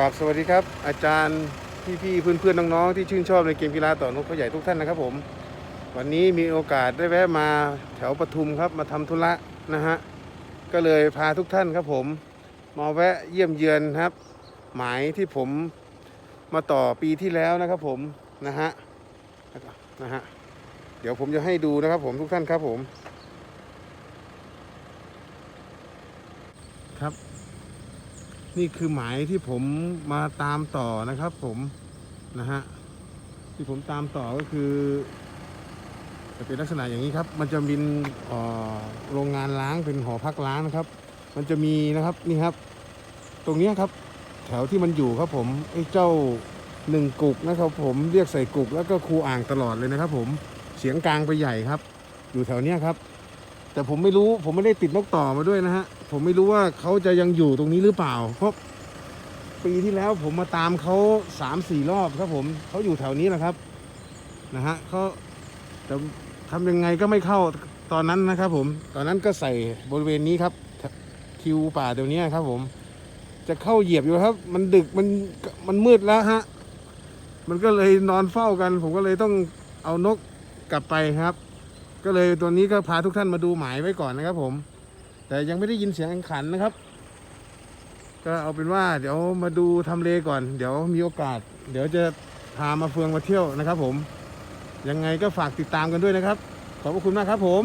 กราบสวัสดีครับ อาจารย์พี่ๆเพื่อนๆน้องๆที่ชื่นชอบในเกมกีฬาต่อนกเขาใหญ่ทุกท่านนะครับผม วันนี้มีโอกาสได้แวะมาแถวปทุมครับมาทำธุระนะฮะก็เลยพาทุกท่านครับผม มาแวะเยี่ยมเยือนครับ หมายที่ผมมาต่อปีที่แล้วนะครับผมนะฮะนะฮะเดี๋ยวผมจะให้ดูนะครับผมทุกท่านครับผม ครับ นี่คือหมายที่ผมมาตามต่อนะครับ ผมนะฮะที่ผมตามต่อก็คือ จะเป็นลักษณะอย่างนี้ครับ มันจะมีเอ่อโรงงานล้างเป็นหอพักล้างนะครับ มันจะมีนะครับนี่ครับ ตรงเนี้ยครับ แถวที่มันอยู่ครับผมไอ้เจ้าหนึ่งกุกนะครับ ผมเรียกใส่กุกแล้วก็ครูอ่างตลอดเลยนะครับ ผมเสียงกลางไปใหญ่ครับ อยู่แถวเนี้ยครับ แต่ผมไม่รู้ผมไม่ได้ติดนกต่อมาด้วยนะฮะ ผมไม่รู้ว่าเขาจะยังอยู่ตรงนี้หรือเปล่า เพราะปีที่แล้วผมมาตามเขาสามสี่รอบครับผมเขาอยู่แถวนี้แหละครับนะฮะเขาแต่ทำยังไงก็ไม่เข้าตอนนั้นนะครับผมตอนนั้นก็ใส่บริเวณนี้ครับ คิวป่าเดี๋ยวนี้ครับ ผม จะเข้าเหยียบอยู่ครับ มันดึกมันมันมืดแล้วฮะ มันก็เลยนอนเฝ้ากัน ผมก็เลยต้องเอานกกลับไปครับ ก็เลยตัวนี้ก็พาทุกท่านมาดูหมายไว้ก่อนนะครับ ผม แต่ยังไม่ได้ยินเสียงอังขันนะครับ ก็เอาเป็นว่าเดี๋ยวมาดูทำเลก่อน เดี๋ยวมีโอกาส เดี๋ยวจะพามาเฟืองมาเที่ยวนะครับ ผม ยังไงก็ฝากติดตามกันด้วยนะครับ ขอบพระคุณมากครับผม